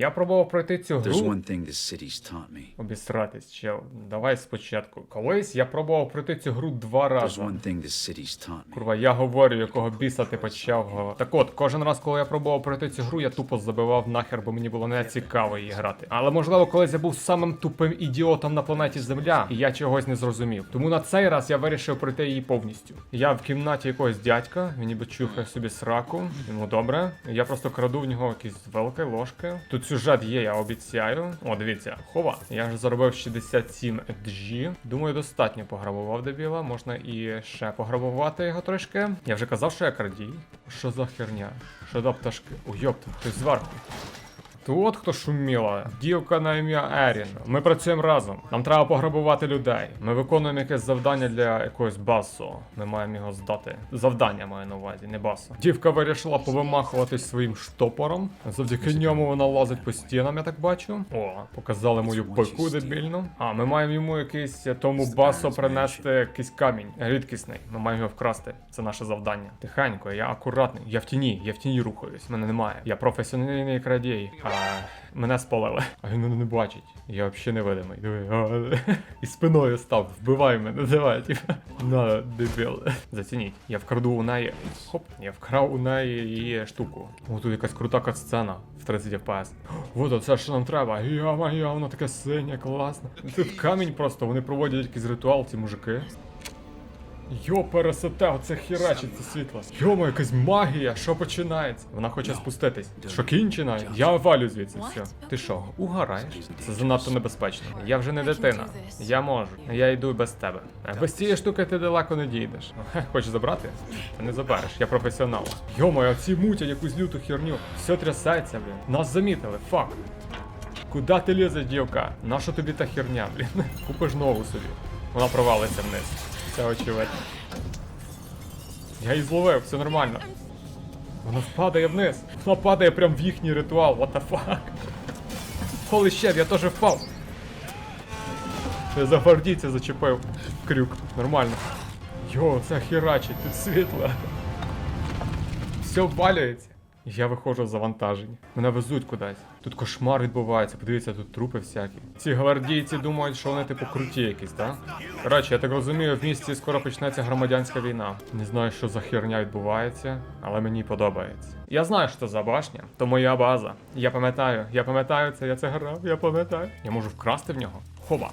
Я пробував пройти цю гру. Обісратись, чел. Давай спочатку. Колись я пробував пройти цю гру два рази. Курва, я говорю, якого біса ти почав. Так от, кожен раз, коли я пробував пройти цю гру, я тупо забивав нахер, бо мені було не цікаво її грати. Але можливо, колись я був самим тупим ідіотом на планеті Земля, і я чогось не зрозумів. Тому на цей раз я вирішив пройти її повністю. Я в кімнаті якогось дядька, він ніби чухає собі сраку. Йому добре. Я просто краду в нього якісь великі ложки. Тут сюжет є, я обіцяю. О, дивіться, хова. Я ж заробив 67 G. Думаю, достатньо пограбував дебіла. Можна і ще пограбувати його трошки. Я вже казав, що я крадій. Що за херня? Що за пташки? О, йопта, хтось зверху. То от хто шуміла, дівка на ім'я Ерін. Ми працюємо разом. Нам треба пограбувати людей. Ми виконуємо якесь завдання для якогось басу. Ми маємо його здати. Завдання маю на увазі, не басу. Дівка вирішила повимахуватись своїм штопором. Завдяки ньому вона лазить по стінам, я так бачу. О, показали мою пику дебільну. А, ми маємо йому якийсь е, тому басу принести якийсь камінь рідкісний. Ми маємо його вкрасти. Це наше завдання. Тихенько, я акуратний. Я в тіні, я в тіні рухаюсь. Мене немає. Я професіональний крадій. А мене спалили. А він не бачить. Я взагалі невидимий. І спиною став. Вбивай мене. Давай, типа. На, дебіл. Зацініть. Я вкраду у неї. Хоп, я вкрав у неї її штуку. О, тут якась крута катсцена в 30 FPS. Вот оце що нам треба. Йо-моє, воно таке синє, класне. Тут камінь просто, вони проводять якийсь ритуал, ці мужики. Йо, пересете, оце херачить це світло. Йомо, якась магія, що починається? Вона хоче спуститись. Що кінчена? Я валю звідси все. Ти що, угораєш? Це занадто небезпечно. Я вже не дитина. Я можу. Я йду без тебе. Без цієї штуки ти далеко не дійдеш. Хочеш забрати? Ти не забереш, я професіонал. Йомо, а ці мутять якусь люту херню. Все трясеться, блін. Нас замітили, фак. Куда ти лізеш, дівка? Нащо тобі та херня, блін? Купиш нову собі. Вона провалиться вниз. Це очевидно. Я її зловив, все нормально. Вона впадає вниз. Вона падає прям в їхній ритуал, what the fuck. Holy shit, я теж впав. Я за гвардійця зачепив. Крюк. Нормально. Йо, це херачить, тут світло. Все обвалюється. Я виходжу з завантажень. Мене везуть кудись. Тут кошмар відбувається, подивіться, тут трупи всякі. Ці гвардійці думають, що вони типу круті якісь, так? Коротше, я так розумію, в місті скоро почнеться громадянська війна. Не знаю, що за херня відбувається, але мені подобається. Я знаю, що це за башня, то моя база. Я пам'ятаю, я пам'ятаю це, я це грав, я пам'ятаю. Я можу вкрасти в нього. Хоба.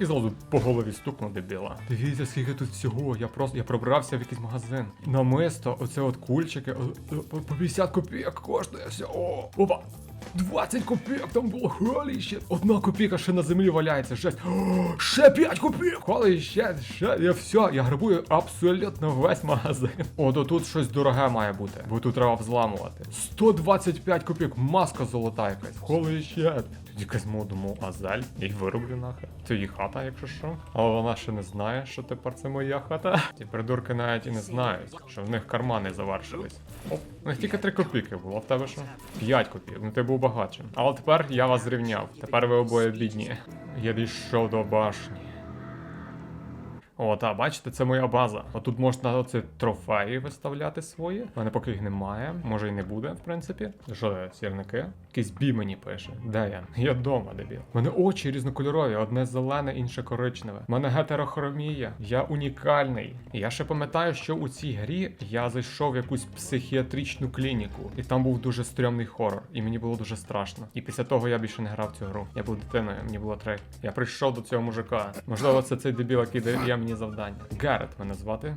І зразу по голові стукнув дебіла. Дивіться, скільки тут всього. Я просто я пробрався в якийсь магазин. Намисто, оце от кульчики, о, по 50 копійок коштує все. О, опа! 20 копійок там було, холі ще. Одна копійка ще на землі валяється, жесть. О, ще 5 копійок, холі ще, ще. Я все, я грабую абсолютно весь магазин. О, то тут щось дороге має бути, бо тут треба взламувати. 125 копійок, маска золота якась. Холі ще. Тут якась модуму азель, я вироблю нахер. Це її хата, якщо що. Але вона ще не знає, що тепер це моя хата. Ті придурки навіть і не знають, що в них кармани завершились. Оп, у них тільки 3 копійки було, в тебе що? 5 копійок, ну ти був багатшим. Але тепер я вас зрівняв. Тепер ви обоє бідні. Я дійшов до башні. О, та, бачите, це моя база. Отут можна оце трофеї виставляти свої. У мене поки їх немає. Може і не буде, в принципі. Що це, сірники? Якийсь бі мені пише. Де я? Я вдома, дебіл. У мене очі різнокольорові, одне зелене, інше коричневе. У мене гетерохромія. Я унікальний. Я ще пам'ятаю, що у цій грі я зайшов в якусь психіатричну клініку, і там був дуже стрьомний хорор, і мені було дуже страшно. І після того я більше не грав цю гру. Я був дитиною, мені було три. Я прийшов до цього мужика. Можливо, це цей дебіл, який дає мені завдання. Гаррет мене звати.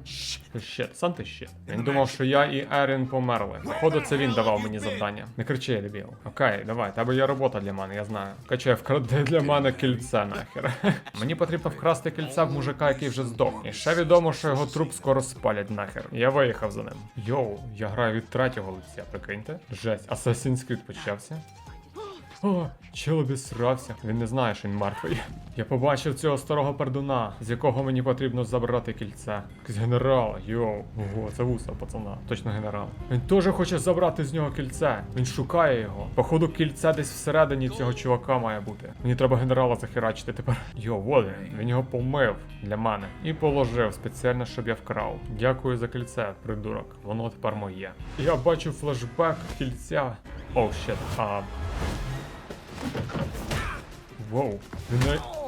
Щет, сам ти щет. Він думав, що я і Ерін померли. Походу, це він давав мені завдання. Не кричи, дебіл. Окей, давай, тебе є робота для мене, я знаю. Каче, вкради для мене кільце нахер. Мені потрібно вкрасти кільце в мужика, який вже здох. І ще відомо, що його труп скоро спалять нахер. Я виїхав за ним. Йоу, я граю від третього лиця, прикиньте. Жесть, Assassin's Creed почався. О, чел обісрався. Він не знає, що він мертвий. Я побачив цього старого пердуна, з якого мені потрібно забрати кільце. Якийсь генерал, йоу. Ого, це вуса, пацана. Точно генерал. Він теж хоче забрати з нього кільце. Він шукає його. Походу, кільце десь всередині цього чувака має бути. Мені треба генерала захерачити тепер. Йо, вот він. Його помив для мене. І положив спеціально, щоб я вкрав. Дякую за кільце, придурок. Воно тепер моє. Я бачу флешбек кільця. Оу, щет. А Воу. Він не...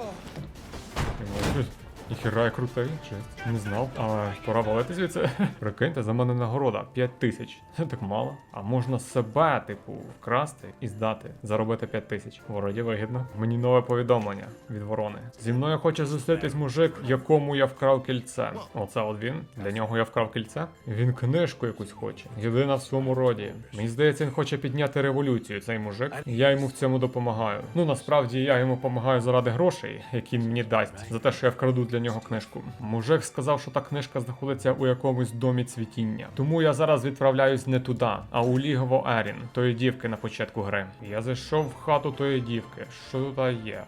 Ніхера я крутий, честь. Не знав. Але пора валити звідси. Прикиньте, за мене нагорода 5 тисяч. Це так мало. А можна себе, типу, вкрасти і здати, заробити 5 тисяч. Вроді вигідно. Мені нове повідомлення від ворони. Зі мною хоче зустрітись мужик, якому я вкрав кільце. Оце от він. Для нього я вкрав кільце. Він книжку якусь хоче. Єдина в своєму роді. Мені здається, він хоче підняти революцію. Цей мужик. Я йому в цьому допомагаю. Ну насправді я йому допомагаю заради грошей, які він мені дасть, за те, що я вкраду для нього книжку. Мужик сказав, що та книжка знаходиться у якомусь домі цвітіння. Тому я зараз відправляюсь не туди, а у Лігово Ерін, тої дівки на початку гри. Я зайшов в хату тої дівки. Що тут є?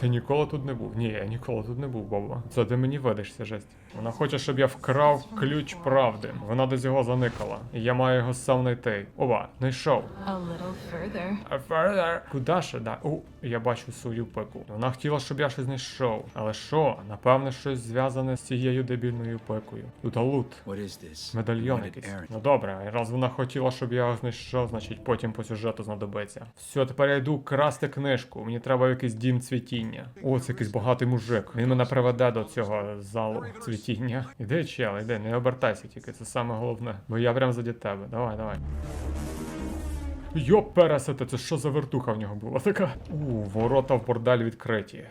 Ти ніколи тут не був? Ні, я ніколи тут не був, Боба. Це ти мені видишся, жесть. Вона хоче, щоб я вкрав ключ правди. Вона десь його заникала. І я маю його сам знайти. Ова, знайшов. A further. Куда ще? Да. О, я бачу свою пику. Вона хотіла, щоб я щось знайшов. Але що? Напевне, щось зв'язане з цією дебільною пикою. Тут лут. Медальйон якийсь. Ну добре, раз вона хотіла, щоб я його знайшов, значить потім по сюжету знадобиться. Все, тепер я йду красти книжку. Мені треба в якийсь дім цвітіння. О, це якийсь багатий мужик. Він мене приведе до цього залу цвітіння. Іди, чел, іди, не обертайся тільки, це саме головне. Бо я прям заді тебе. Давай, давай. Йоп, пересете, це що за вертуха в нього була така? У, ворота в бордель відкриті.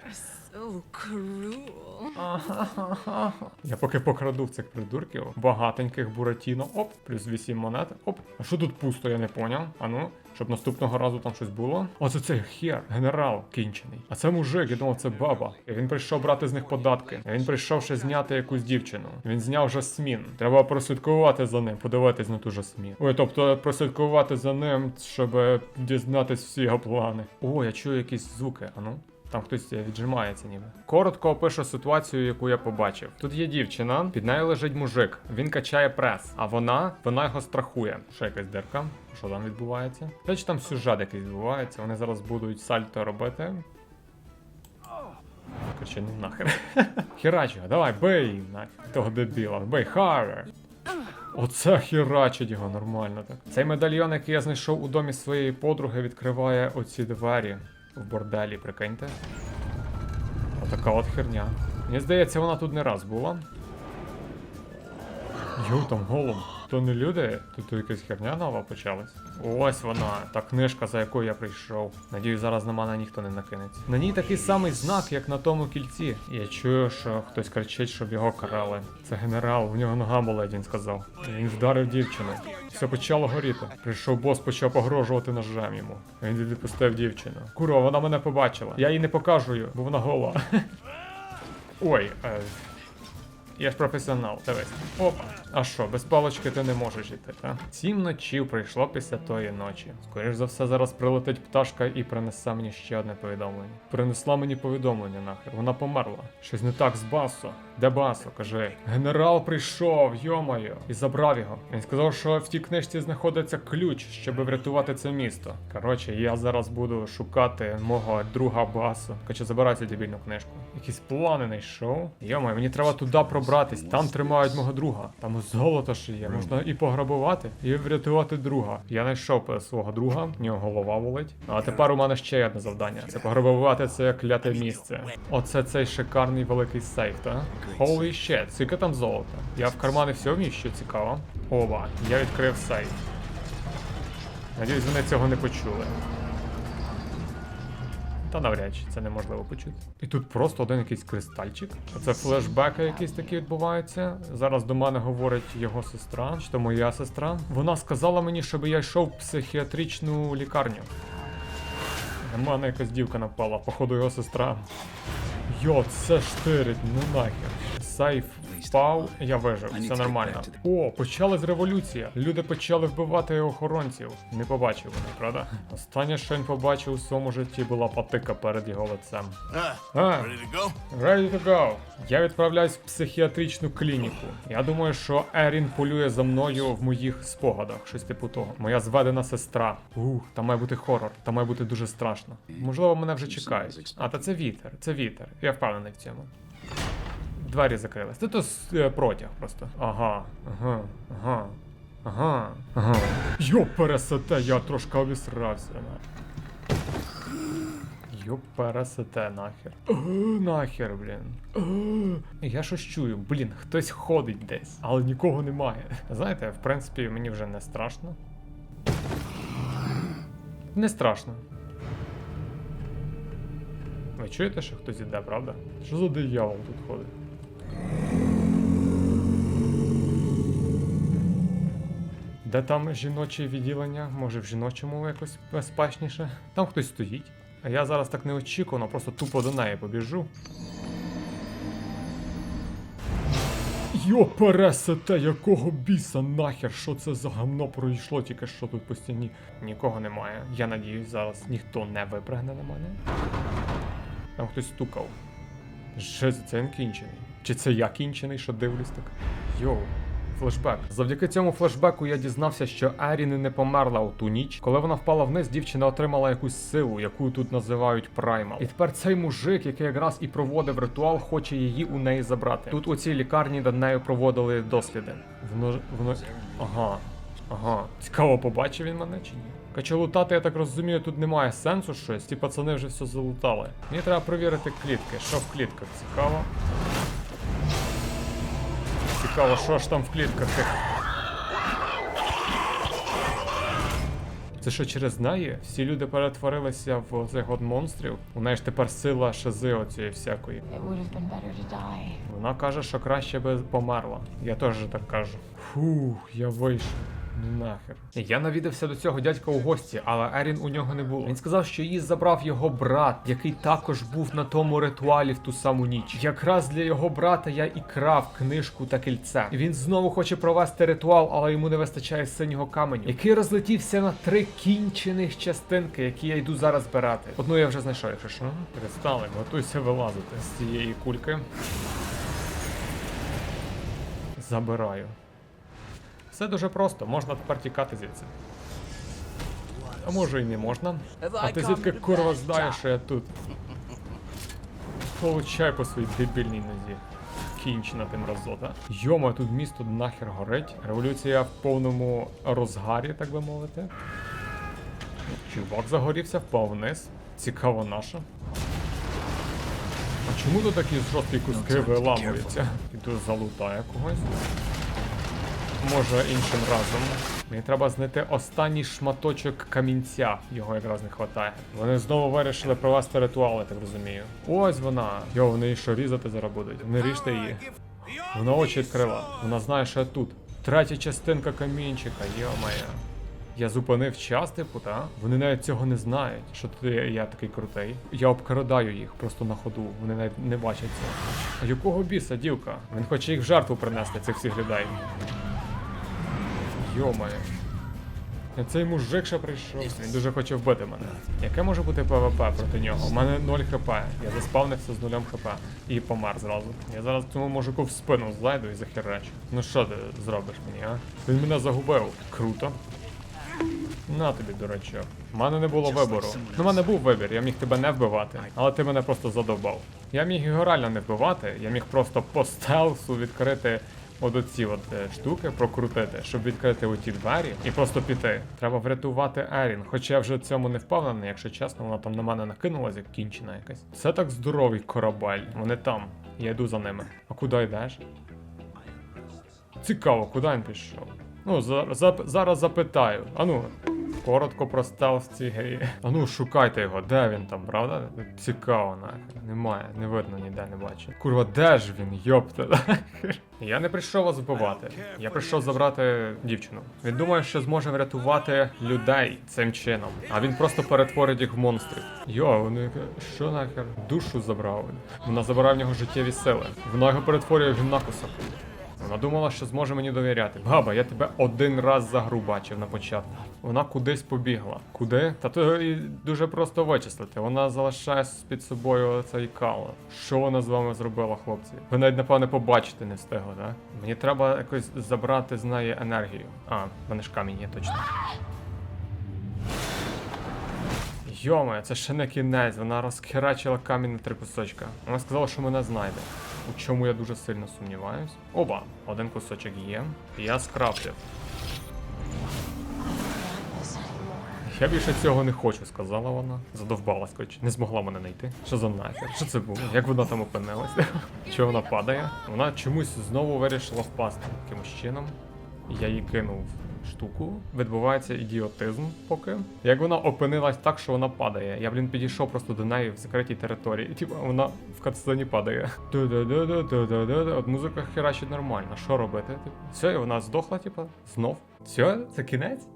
Я поки покраду в цих придурків, багатеньких буратіно, оп, плюс 8 монет, оп. А що тут пусто, я не поняв. А ну, щоб наступного разу там щось було. А це цей хер, генерал кінчений. А це мужик, я думав, це баба. І він прийшов брати з них податки. Він прийшов ще зняти якусь дівчину. Він зняв жасмін. Треба прослідкувати за ним, подивитись на ту жасмін. Ой, тобто прослідкувати за ним, щоб дізнатись всі його плани. О, я чую якісь звуки, а ну. Там хтось віджимається ніби. Коротко опишу ситуацію, яку я побачив. Тут є дівчина, під нею лежить мужик. Він качає прес, а вона, вона його страхує. Ще якась дирка. Що там відбувається? Значить там сюжет якийсь відбувається. Вони зараз будуть сальто робити. Короче, ну нахер. Херачу, давай, бий нахер. Того дебіла, бий, харер. Оце херачить його нормально так. Цей медальйон, який я знайшов у домі своєї подруги, відкриває оці двері в борделі, прикиньте. Отака от херня. Мені здається, вона тут не раз була. Йоу, там голум. То не люди, то тут якась херня нова почалась. Ось вона, та книжка, за якою я прийшов. Надіюсь, зараз на мене ніхто не накинеться. На ній такий самий знак, як на тому кільці. Я чую, що хтось кричить, щоб його карали. Це генерал, у нього нога болить, він сказав. Він вдарив дівчину. Все почало горіти. Прийшов бос, почав погрожувати ножем йому. Він відпустив дівчину. Курва, вона мене побачила. Я їй не покажу, бо вона гола. Ой, е, я ж професіонал, дивись. Опа. А що, без палочки ти не можеш йти, так? Сім ночів прийшло після тої ночі. Скоріш за все, зараз прилетить пташка і принесе мені ще одне повідомлення. Принесла мені повідомлення нахер. Вона померла. Щось не так з Басо. Де Басо? Кажи. Генерал прийшов, йомайо, і забрав його. Він сказав, що в тій книжці знаходиться ключ, щоб врятувати це місто. Коротше, я зараз буду шукати мого друга Басо. Короче, забирай цю дебільну книжку. Якісь плани знайшов. Йомайо, мені треба туди пробратись. Там тримають мого друга. Там золото ще є. Можна і пограбувати, і врятувати друга. Я знайшов е, свого друга, в нього голова болить. А тепер у мене ще одне завдання: це пограбувати це кляте місце. Оце цей шикарний великий сейф, так? Holy shit, скільки там золота? Я в кармани все вміщу, цікаво. Ова, я відкрив сейф. Надіюсь, вони цього не почули. Та навряд чи це неможливо почути. І тут просто один якийсь кристальчик. Оце флешбеки якісь такі відбуваються. Зараз до мене говорить його сестра, чи то моя сестра. Вона сказала мені, щоб я йшов в психіатричну лікарню. На мене якась дівка напала, походу його сестра. Йо, це штирить, ну нахер. Сейф впав, я вижив, все нормально. О, почалась революція. Люди почали вбивати охоронців. Не побачив вони, правда? Останнє, що він побачив у своєму житті, була патика перед його лицем. А, ready to go? ready to go. Я відправляюсь в психіатричну клініку. Я думаю, що Ерін полює за мною в моїх спогадах, щось типу того. Моя зведена сестра. Ух, там має бути хорор, там має бути дуже страшно. Можливо, мене вже чекають. А та це вітер, це вітер. Я впевнений в цьому. Двері закрились. Це то е, протяг просто. Ага, ага, ага. Ага, ага. Йо, пересете, я трошки обісрався. Йопересете нахер. О, нахер, блін. О, я щось чую, блін, хтось ходить десь, але нікого немає. Знаєте, в принципі, мені вже не страшно. Не страшно. Ви чуєте, що хтось іде, правда? Що за диявол тут ходить? Де там жіноче відділення? Може в жіночому якось безпечніше? Там хтось стоїть. А я зараз так неочікувано, просто тупо до неї побіжу. Йо, пересете, якого біса нахер, що це за гамно пройшло тільки що тут по стіні? Нікого немає. Я надіюсь, зараз ніхто не випригне на мене. Там хтось стукав. Жесть, це він кінчений. Чи це я кінчений, що дивлюсь так? Йоу. Флешбек. Завдяки цьому флешбеку я дізнався, що Еріни не померла у ту ніч. Коли вона впала вниз, дівчина отримала якусь силу, яку тут називають Праймал. І тепер цей мужик, який якраз і проводив ритуал, хоче її у неї забрати. Тут у цій лікарні над нею проводили досліди. Воно воно. Ага. Ага. Цікаво, побачив він мене чи ні? Хоча лутати, я так розумію, тут немає сенсу щось. Ті пацани вже все залутали. Мені треба перевірити клітки. Що в клітках? Цікаво. Цікаво, що ж там в клітках. Це що через неї? Всі люди перетворилися в цих от монстрів. У неї ж тепер сила шизи оцієї всякої. Вона каже, що краще би померла. Я теж так кажу. Фух, я вийшов. Нахер. Я навідався до цього дядька у гості, але Ерін у нього не було. Він сказав, що її забрав його брат, який також був на тому ритуалі в ту саму ніч. Якраз для його брата я і крав книжку та кільце. Він знову хоче провести ритуал, але йому не вистачає синього каменю, який розлетівся на три кінчених частинки, які я йду зараз збирати. Одну я вже знайшов, якщо що. Перестали, готуйся вилазити з цієї кульки. Забираю. Все дуже просто, можна тепер тікати звідси. А може і не можна. А ти звідки курва знаєш, що я тут? Получай по своїй дебільній нозі. Кінчена тим разота. Йома, тут місто нахер горить. Революція в повному розгарі, так би мовити. Чувак загорівся, впав вниз. Цікаво наша. А чому тут такі жорсткі куски виламуються? Іду залутаю когось. Може іншим разом. Мені треба знайти останній шматочок камінця. Його якраз не вистачає. Вони знову вирішили провести ритуал, я так розумію. Ось вона. Йо, вони що різати зараз будуть. Не ріжте її. Вона очі відкрила. Вона знає, що я тут. Третя частинка камінчика, йо-моє. Я зупинив час, типу, та? Вони навіть цього не знають, що ти я такий крутий. Я обкрадаю їх просто на ходу. Вони навіть не бачать цього. А якого біса, дівка? Він хоче їх в жертву принести, цих всіх людей. Йомає. Цей мужик ще прийшов. Він дуже хоче вбити мене. Яке може бути ПВП проти нього? У мене 0 хп. Я заспавнився з нулем хп. І помер зразу. Я зараз цьому мужику в спину зайду і захеречу. Ну що ти зробиш мені, а? Він мене загубив. Круто. На тобі, дурачок. У мене не було вибору. Ну, в мене був вибір, я міг тебе не вбивати, але ти мене просто задовбав. Я міг його реально не вбивати, я міг просто по стелсу відкрити от оці от е, штуки, прокрутити, щоб відкрити оті двері і просто піти. Треба врятувати Ерін. Хоча я вже цьому не впевнений, якщо чесно, вона там на мене накинулась, як кінчена якась. Це так здоровий корабель. Вони там. Я йду за ними. А куди йдеш? Цікаво, куди він пішов? Ну, за, за, зараз запитаю. Ану, коротко про стелс в цій грі. Ану, шукайте його, де він там, правда? Цікаво, нахер. Немає, не видно ніде, не бачу. Курва, де ж він, йопта? Я не прийшов вас вбивати. Я прийшов забрати дівчину. Він думає, що зможе врятувати людей цим чином. А він просто перетворить їх в монстрів. Йо, вони що нахер? Душу забрав. він. Вона забирає в нього життєві сили. Вона його перетворює в гімнакуса. Вона думала, що зможе мені довіряти. Баба, я тебе один раз за гру бачив на початку. Вона кудись побігла. Куди? Та то і дуже просто вичислити. Вона залишає під собою цей кал. Що вона з вами зробила, хлопці? Ви навіть напевне побачити не встигли, так? Мені треба якось забрати з неї енергію. А, в мене ж камінь є точно. Йоме, це ще не кінець, вона розхерачила камінь на три кусочка. Вона сказала, що мене знайде. У чому я дуже сильно сумніваюсь. Оба, один кусочок є. Я скрафтив. Я більше цього не хочу, сказала вона. Задовбалась, коротше, не змогла мене знайти. Що за нахер? Що це було? Як вона там опинилася? Чого вона падає? Вона чомусь знову вирішила впасти якимось чином. Я їй кинув штуку. Відбувається ідіотизм поки. Як вона опинилась так, що вона падає. Я, блін, підійшов просто до неї в закритій території. І типу вона в катсцені падає. От музика херачить нормально. Що робити? Типу, все, і вона здохла, типу, знов. Все, це кінець?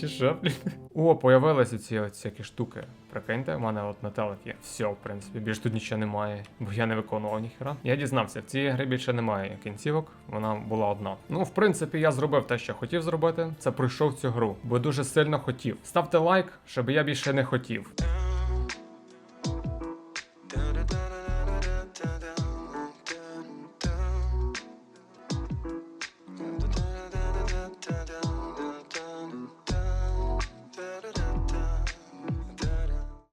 Чи що, блін? О, появилися ці всякі штуки. Прикиньте, в мене от на телек є. Все, в принципі, більш тут нічого немає, бо я не виконував ніхера. Я дізнався, в цій грі більше немає кінцівок, вона була одна. Ну, в принципі, я зробив те, що хотів зробити. Це пройшов цю гру, бо дуже сильно хотів. Ставте лайк, щоб я більше не хотів.